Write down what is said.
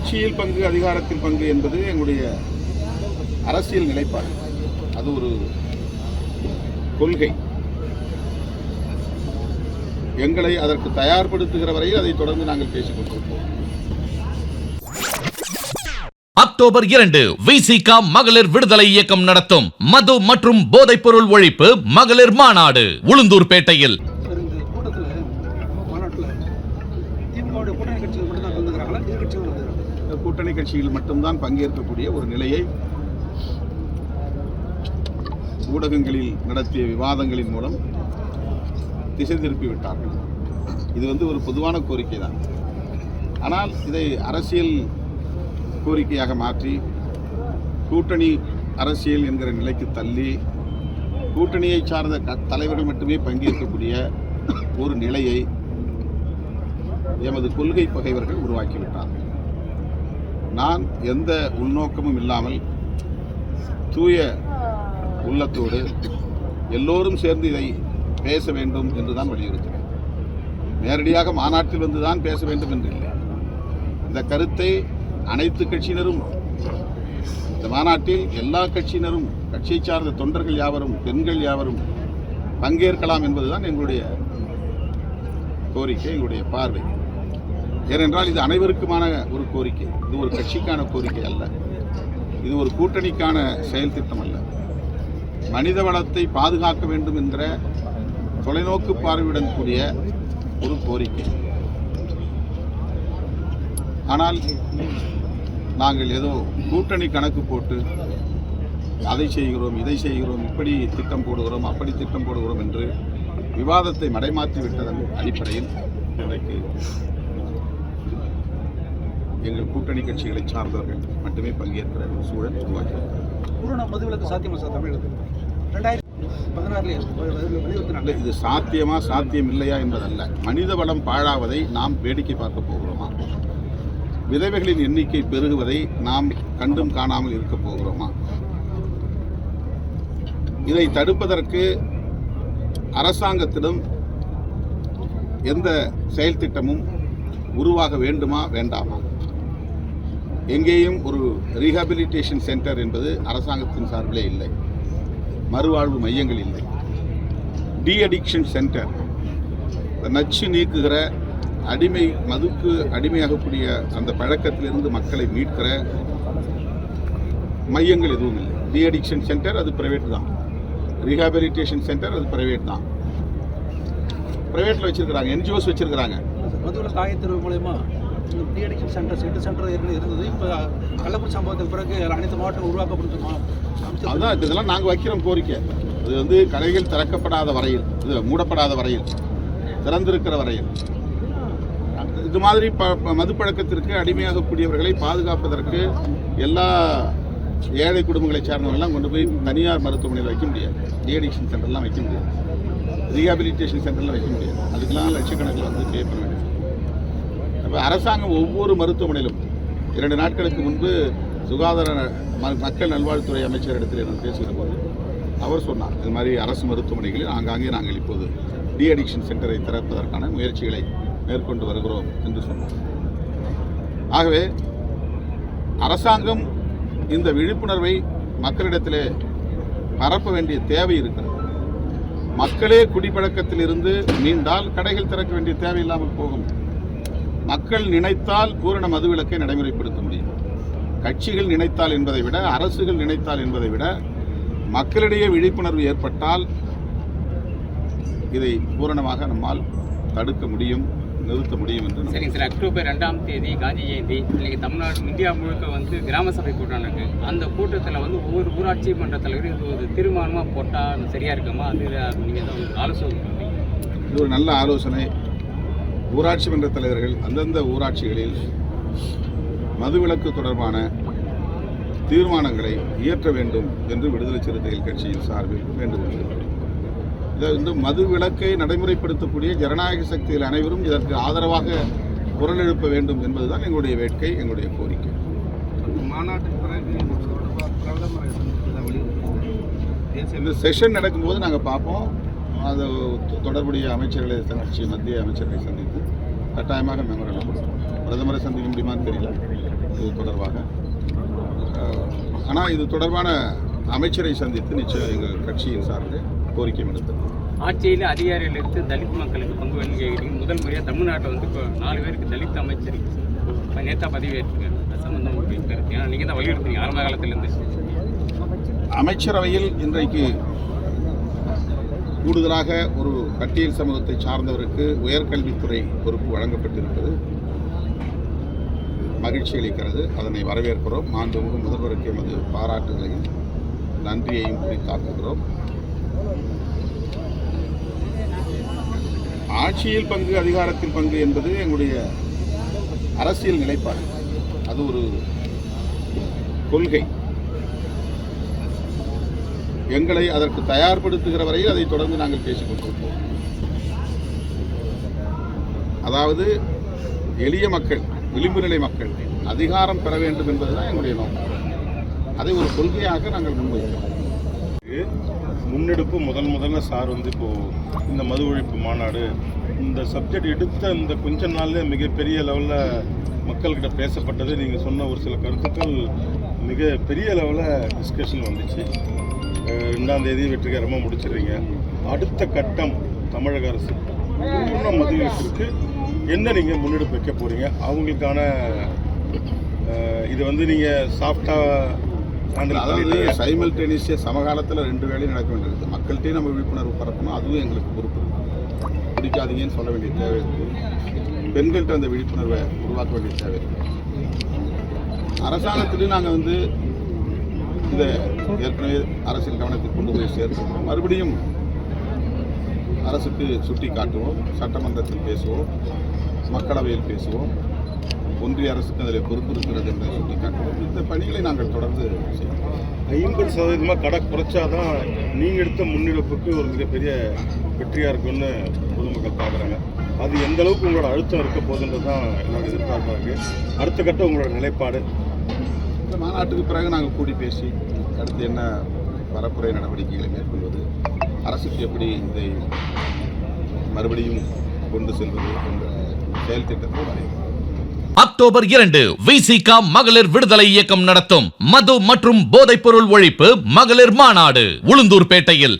ஆட்சியில் பங்கு அதிகாரத்தில் பங்கு என்பது எங்களுடைய அரசியல் நிலைப்பாடு. அது ஒரு கொள்கை. எங்களை அதற்கு தயார்படுத்துகிற வரையில் அதை தொடர்ந்து நாங்கள் பேசிக் கொண்டிருப்போம். அக்டோபர் இரண்டு விசிகா மகளிர் விடுதலை இயக்கம் நடத்தும் மது மற்றும் போதைப்பொருள் ஒழிப்பு மகளிர் மாநாடு உளுந்தூர்பேட்டையில் கூட்டத்தில் மாநாட்டில் திமுகவுடைய கூட்டணி கட்சிகள் மட்டும் தான் கலந்துக்கிறாங்களா? எதிர்கட்சிகள் கூட்டணி கட்சிகள் மட்டும்தான் பங்கேற்கக்கூடிய ஒரு நிலையை ஊடகங்களில் நடத்திய விவாதங்களின் மூலம் திசை திருப்பி விட்டார்கள். இது வந்து ஒரு பொதுவான கோரிக்கை தான். ஆனால் இதை அரசியல் கோரிக்கையாக மாற்றி கூட்டணி அரசியல் என்கிற நிலைக்கு தள்ளி கூட்டணியை சார்ந்த க- தலைவர்கள் மட்டுமே பங்கேற்கக்கூடிய ஒரு நிலையை எமது கொள்கை பகைவர்கள் உருவாக்கிவிட்டார்கள். நான் எந்த உள்நோக்கமும் இல்லாமல் தூய உள்ளத்தோடு எல்லோரும் சேர்ந்து இதை பேச வேண்டும் என்று தான் வலியுறுத்தினேன். நேரடியாக மாநாட்டில் வந்து தான் பேச வேண்டும் என்று இல்லை. இந்த கருத்தை அனைத்து கட்சியினரும் இந்த மாநாட்டில் எல்லா கட்சியினரும் கட்சியை சார்ந்த தொண்டர்கள் யாவரும் பெண்கள் யாவரும் பங்கேற்கலாம் என்பதுதான் எங்களுடைய கோரிக்கை எங்களுடைய பார்வை. ஏனென்றால் இது அனைவருக்குமான ஒரு கோரிக்கை. இது ஒரு கட்சிக்கான கோரிக்கை அல்ல. இது ஒரு கூட்டணிக்கான செயல் திட்டம் அல்ல. மனித வளத்தை பாதுகாக்க வேண்டும் என்ற தொலைநோக்கு பார்வையுடன் கூடிய ஒரு கோரிக்கை. ஆனால் நாங்கள் ஏதோ கூட்டணி கணக்கு போட்டு அதை செய்கிறோம் இதை செய்கிறோம் இப்படி திட்டம் போடுகிறோம் அப்படி திட்டம் போடுகிறோம் என்று விவாதத்தை மடைமாற்றி விட்டதன் அடிப்படையில் இன்றைக்கு எங்கள் கூட்டணி கட்சிகளை சார்ந்தவர்கள் மட்டுமே பங்கேற்கிற ஒரு சூழல் உருவாகிறது பூரண மதுவிலக்கு சாத்தியமா சார் தமிழகத்தில்? ரெண்டாயிரத்தி பதினாறுலேயே வலியுறுத்தினாங்க அல்ல, இது சாத்தியமா சாத்தியம் இல்லையா என்பதல்ல. மனித வளம் பாழாவதை நாம் வேடிக்கை பார்க்க போகிறோமா? விதவைகளின் எண்ணிக்கை பெருகுவதை நாம் கண்டும் காணாமல் இருக்க போகிறோமா? இதை தடுப்பதற்கு அரசாங்கத்திடம் எந்த செயல் திட்டமும் உருவாக வேண்டுமா வேண்டாமா? எங்கேயும் ஒரு ரீஹாபிலிட்டேஷன் சென்டர் என்பது அரசாங்கத்தின் சார்பிலே இல்லை. மறுவாழ்வு மையங்கள் இல்லை. டி அடிக்ஷன் சென்டர் நச்சு நீக்குகிற அடிமை மதுக்கு அடிமையாகக்கூடிய அந்த பழக்கத்திலிருந்து மக்களை மீட்கிற மையங்கள் எதுவும் இல்லை. டி அடிக்ஷன் சென்டர் அது பிரைவேட் தான். ரீஹாபிலிட்டேஷன் சென்டர் அது பிரைவேட் தான். பிரைவேட்டில் வச்சுருக்கிறாங்க என்ஜிஓஸ் வச்சுருக்கிறாங்க. மூலயமா? டி அடிக்ஷன் சென்டர் எட்டு சென்டர் ஏற்கனவே இருந்தது. இப்போ கள்ளக்குறிச்சி சம்பவத்துக்கு பிறகு அனைத்து மாவட்டம் உருவாக்கப்படுமா அதுதான் இதெல்லாம் நாங்கள் வைக்கிறோம் கோரிக்கை. இது வந்து கடைகள் திறக்கப்படாத வரையில் இது மூடப்படாத வரையில் திறந்திருக்கிற வரையில். இது மாதிரி ப மதுப்பழக்கத்திற்கு அடிமையாகக்கூடியவர்களை பாதுகாப்பதற்கு எல்லா ஏழை குடும்பங்களை சார்ந்தவங்கெல்லாம் கொண்டு போய் தனியார் மருத்துவமனையில் வைக்க முடியாது. டிஅடிக்ஷன் சென்டர்லாம் வைக்க முடியாது. ரீஹாபிலிட்டேஷன் சென்டர்லாம் வைக்க முடியாது. அதுக்கெல்லாம் லட்சக்கணக்கில் வந்து பே பண்ண அரசாங்கம் ஒவ்வொரு மருத்துவமனையிலும் இரண்டு நாட்களுக்கு முன்பு சுகாதார மக்கள் நல்வாழ்வுத்துறை அமைச்சர் இடத்தில் நான் பேசுகிற போது அவர் சொன்னார் இது மாதிரி அரசு மருத்துவமனைகளில் ஆங்காங்கே நாங்கள் இப்போது டி அடிக்ஷன் சென்டரை திறப்பதற்கான முயற்சிகளை மேற்கொண்டு வருகிறோம் என்று சொன்னார். ஆகவே அரசாங்கம் இந்த விழிப்புணர்வை மக்களிடத்திலே பரப்ப வேண்டிய தேவை இருக்கிறது. மக்களே குடிப்பழக்கத்திலிருந்து மீண்டால் கடைகள் திறக்க வேண்டிய தேவை இல்லாமல் போகும். மக்கள் நினைத்தால் பூரண மதுவிலக்கை நடைமுறைப்படுத்த முடியும். கட்சிகள் நினைத்தால் என்பதை விட அரசுகள் நினைத்தால் என்பதை விட மக்களிடையே விழிப்புணர்வு ஏற்பட்டால் இதை பூரணமாக நம்மால் தடுக்க முடியும் நிறுத்த முடியும் என்று. சரிங்க சார். அக்டோபர் ரெண்டாம் தேதி காந்தி ஜெயந்தி இன்னைக்கு தமிழ்நாடு இந்தியா முழுக்க வந்து கிராம சபை கூட்டம் நடக்கு அந்த கூட்டத்தில் வந்து ஒவ்வொரு ஊராட்சி மன்ற தலைவரும் இது ஒரு தீர்மானமாக போட்டால் சரியாக இருக்குமா? அது நீங்கள் தான் ஆலோசனை இது ஒரு நல்ல ஆலோசனை. ஊராட்சி மன்ற தலைவர்கள் அந்தந்த ஊராட்சிகளில் மதுவிலக்கு தொடர்பான தீர்மானங்களை இயற்ற வேண்டும் என்று விடுதலை சிறுத்தைகள் கட்சியின் சார்பில் வேண்டுகொள்கிறோம் இதை வந்து மது விலக்கை நடைமுறைப்படுத்தக்கூடிய ஜனநாயக சக்திகள் அனைவரும் இதற்கு ஆதரவாக குரல் எழுப்ப வேண்டும் என்பதுதான் எங்களுடைய வேட்கை எங்களுடைய கோரிக்கை. பிறகு பிரதமர் இந்த செஷன் நடக்கும்போது நாங்கள் பார்ப்போம். அது தொடர்புடைய அமைச்சர்களை சந்திச்சு மத்திய அமைச்சர்களை சந்தித்து கட்டாயமாக மெமரண்டம் கொடுப்போம் பிரதமரை சந்திக்க முடியுமான்னு தெரியல. இது தொடர்பாக. ஆனால் இது தொடர்பான அமைச்சரை சந்தித்து நிச்சயம் எங்கள் கட்சியின் சார்பில் கோரிக்கை விடுத்தது. ஆட்சியில் அதிகாரிகள் எடுத்து தலித் மக்களுக்கு பங்கு கேட்குறீங்க. முதல் முறையாக தமிழ்நாட்டில் வந்து இப்போ நாலு பேருக்கு தலித் அமைச்சர் நேத்தா பதவி ஏற்றுக்காரு அது சம்பந்தம் உங்களுக்கு கருத்து. ஏன்னா நீங்கள் தான் வலியுறுத்துறீங்க ஆரம்ப காலத்திலேருந்து. அமைச்சரவையில் இன்றைக்கு கூடுதலாக ஒரு பட்டியல் சமூகத்தை சார்ந்தவருக்கு உயர்கல்வித்துறை பொறுப்பு வழங்கப்பட்டிருப்பது மகிழ்ச்சி அளிக்கிறது. அதனை வரவேற்கிறோம். மாண்புமிகு முதல்வருக்கு எமது பாராட்டுகளையும் நன்றியையும் குறித்தாக்குகிறோம் ஆட்சியில் பங்கு அதிகாரத்தில் பங்கு என்பது எங்களுடைய அரசியல் நிலைப்பாடு. அது ஒரு கொள்கை. எங்களை அதற்கு தயார்படுத்துகிற வரையில் அதை தொடர்ந்து நாங்கள் பேசிக் கொண்டிருப்போம் அதாவது எளிய மக்கள் விளிம்பு நிலை மக்கள் அதிகாரம் பெற வேண்டும் என்பதுதான் எங்களுடைய நோக்கம். அதை ஒரு கொள்கையாக நாங்கள் முன்வைக்கிறோம் முன்னெடுப்பு முதல் முதல்ல சார் வந்து இப்போ இந்த மது ஒழிப்பு மாநாடு இந்த சப்ஜெக்ட் எடுத்த இந்த கொஞ்ச நாள்ல மிகப்பெரிய லெவலில் மக்கள்கிட்ட பேசப்பட்டது. நீங்கள் சொன்ன ஒரு சில கருத்துக்கள் மிக பெரிய லெவலில் டிஸ்கஷன் வந்துச்சு. ரெண்டாம் தேதி வெற்றிகரமாக முடிச்சிடுறீங்க. அடுத்த கட்டம் தமிழக அரசு பூர்ண மதுவிலக்கிற்கு என்ன நீங்கள் முன்னெடுப்பு வைக்க போகிறீங்க அவங்களுக்கான இது வந்து நீங்கள் சாஃப்டாக அதாவது பண்ணிட்டு சைமல்டேனியஸே சமகாலத்தில் ரெண்டு வேலையும் நடக்க வேண்டியது மக்கள்கிட்டயும் நம்ம விழிப்புணர்வு பரப்பணும். அதுவும் எங்களுக்கு பொறுப்பு. இருக்கு. குடிக்காதீங்கன்னு சொல்ல வேண்டிய தேவை இருக்கு. பெண்கள்கிட்ட அந்த விழிப்புணர்வை உருவாக்க வேண்டிய தேவை இருக்கு. அரசாங்கத்திலையும் நாங்கள் வந்து இதை ஏற்கனவே அரசின் கவனத்தில் கொண்டு போய் சேர்க்கிறோம் மறுபடியும் அரசுக்கு சுட்டி காட்டுவோம் சட்டமன்றத்தில் பேசுவோம் மக்களவையில் பேசுவோம். ஒன்றிய அரசுக்கு அதில் பொறுப்பு இருக்கிறது என்பதை சுட்டி காட்டுவோம். இந்த பணிகளை நாங்கள் தொடர்ந்து செய்வோம். ஐம்பது சதவீதமாக கடை குறைச்சாதான் நீங்கள் எடுத்த முன்னெடுப்புக்கு ஒரு மிகப்பெரிய வெற்றியாக இருக்கும்னு பொதுமக்கள் பார்க்குறாங்க அது எந்த அளவுக்கு உங்களோட அழுத்தம் இருக்க போகுதுன்றது தான் என்னோட எதிர்பார்ப்பாக இருக்குது அடுத்த கட்டம் உங்களோட நிலைப்பாடு. இந்த மாநாட்டுக்கு பிறகு நாங்கள் கூடி பேசி அடுத்து என்ன பரப்புரை நடவடிக்கைகளை மேற்கொள்வது அரசுக்கு எப்படி இதை மறுபடியும் கொண்டு செல்வது என்ற செயல் திட்டத்தை வரைகிறோம் அக்டோபர் இரண்டு விசிகா மகளிர் விடுதலை இயக்கம் நடத்தும் மது மற்றும் போதைப்பொருள் ஒழிப்பு மகளிர் மாநாடு உளுந்தூர்பேட்டையில்.